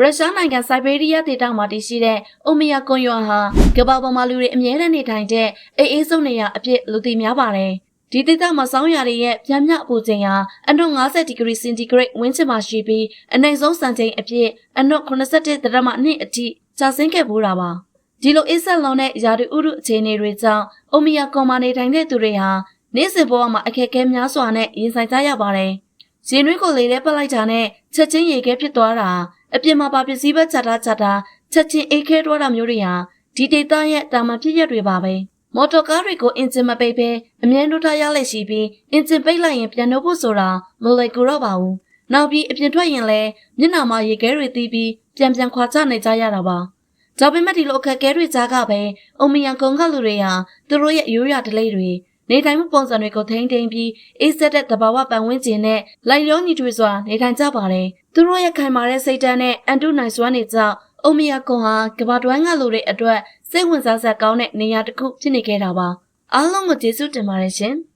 ရုရှားနိုင်ငံစိုက်ဘေးရီးယားဒေသမှာတည်ရှိတဲ့အိုမီယာကွန်ရွာဟာကမ္ဘာပေါ်မှာလူတွေအမြဲတမ်းနေထိုင်တဲ့အေးအေးဆုံးနေရာအဖြစ်လူသိများပါတယ်။ဒီဒေသမှာစောင်းရာတွေရဲ့ပြန်မြအပူချိန်ဟာအနု50ဒီဂရီစင်တီဂရိတ်ဝန်းကျင်မှာရှိပြီးအနိုင်ဆုံးစံချိန်အဖြစ်အနု87ဒရမ2အထိကျဆင်းခဲ့ပူးတာပါ။ဒီလိုအစ်ဆက်လုံးတဲ့ယာတူဥရုအခြေအနေတွေကြောင့်အိုမီယာကွန်မာနေထိုင်တဲ့သူတွေဟာနေ့စဉ်ဘဝမှာအခက်အခဲများစွာနဲ့ရင်ဆိုင်ကြရပါတယ်။ရင်နှွေးကိုလေထဲပတ်လိုက်တာနဲ့ချက်ချင်းရေခဲဖြစ်သွားတာ အပြင်မှာပါပစ္စည်းပဲချတာချတာချက်ချင်းအိတ်ခဲသွားတာမျိုးတွေဟာဒီဒေတာရဲ့တာမန်ဖြစ်ရက်တွေပါပဲမော်တော်ကားတွေကိုအင်ဂျင်မပိတ်ပဲအမြဲနှုတ်ထားရလက်ရှိပြီးအင်ဂျင်ပိတ်လိုက်ရင်ပြန်နှုတ်ဖို့ဆိုတာမလွယ်ကူတော့ပါဘူးနောက်ပြီးအပြင်ထွက်ရင်လည်းမျက်နှာမှာရေခဲတွေတီးပြီးပြန်ပြန်ခွာချနေကြရတာပါဒါပေမဲ့ဒီလိုအခက်အခဲတွေကြားကပဲအုံမယံကုန်းကလူတွေဟာသူတို့ရဲ့ရိုးရာဓလေ့တွေ နေထိုင်မှုပုံစံတွေကိုထိန်းသိမ်းပြီးအေးစက်တဲ့တဘာဝပတ်ဝန်းကျင်နဲ့လိုက်လျောညီထွေစွာနေထိုင်ကြပါတယ်။သူတို့ရဲ့ခိုင်မာတဲ့စိတ်ဓာတ်နဲ့အန်တုနိုင်စွမ်းတွေကြောင့်အုံမီယာကွန်ဟာကမ္ဘာတွင်းကလူတွေအတွက်စိတ်ဝင်စားစရာကောင်းတဲ့နေရာတစ်ခုဖြစ်နေခဲ့တာပါ။အားလုံးကိုကျေးဇူးတင်ပါတယ်ရှင်။